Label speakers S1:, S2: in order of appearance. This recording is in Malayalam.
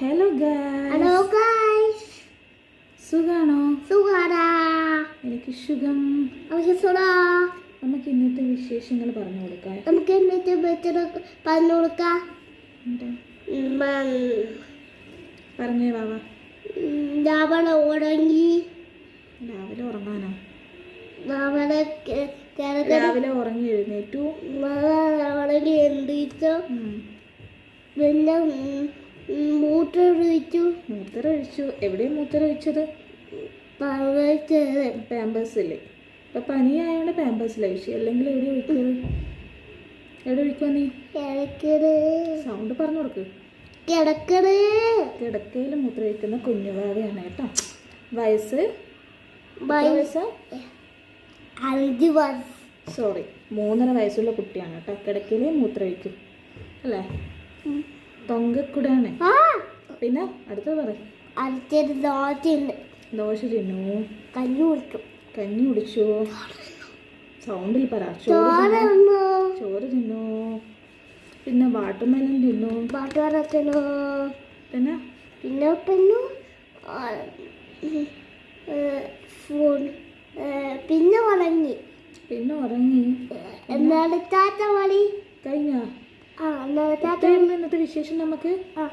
S1: ഹലോ
S2: ഹലോ
S1: സുഖാണോ?
S2: സുഖാടാ.
S1: എനിക്ക് സുഖം.
S2: നമുക്ക്
S1: ഇന്നത്തെ വിശേഷങ്ങൾ പറഞ്ഞു കൊടുക്കാം.
S2: നമുക്ക് ഇന്നത്തെ പറഞ്ഞു കൊടുക്കാം.
S1: പറഞ്ഞേ
S2: ബാബ രാവിലെ ഉറങ്ങി.
S1: രാവിലെ ഉറങ്ങാനോ?
S2: രാവിലെ
S1: രാവിലെ ഉറങ്ങി എഴുന്നേറ്റു.
S2: ഉറങ്ങി എന്തിച്ചു പിന്നെ മൂട്ടൊഴിച്ചു
S1: മൂത്തര എവിടെയാണ് എവിടെയും പാമ്പേഴ്സിൽ ഇപ്പൊ പനിയായോണ്ട് പാമ്പേഴ്സിൽ ഒഴിച്ചു അല്ലെങ്കിൽ എവിടെ ഒഴിക്കുന്നത് എവിടെ ഒഴിക്കുക നീ? സൗണ്ട് പറഞ്ഞു കൊടുക്ക്.
S2: കിടക്കണ്.
S1: കിടക്കയിൽ മൂത്ര ഒഴിക്കുന്ന കുഞ്ഞുവാവയാണ് കേട്ടോ. വയസ്സ്? വയസ്സ്?
S2: വയസ്സാ?
S1: സോറി. മൂന്നര വയസ്സുള്ള കുട്ടിയാണ് കേട്ടോ. കിടക്കയിൽ മൂത്രമൊഴിക്കും. അല്ലേ? തൊങ്കക്കുടാണ് പിന്നെ അടുത്ത പറ.
S2: അടുത്തൊരു ദോശയുണ്ട്.
S1: ദോശ തിന്നു
S2: കഞ്ഞി കുടിച്ചു
S1: കഞ്ഞി കുടിച്ചു? സൗണ്ടിൽ പറ. ചോറ്
S2: ചോറ്
S1: തിന്നു. ചോറ് തിന്നു? പിന്നെ വാട്ടർമെലൻ തിന്നു?
S2: പാട്ടുകാരത്തിനു
S1: പിന്നെ?
S2: പിന്നെ പിന്നു ഫോൺ പിന്നെ ഉറങ്ങി.
S1: പിന്നെ ഉറങ്ങി.
S2: എന്നാണ് താത്ത മണി
S1: കഴിഞ്ഞ? ഇത്രയും ഇന്നത്തെ വിശേഷം നമുക്ക്.
S2: ആ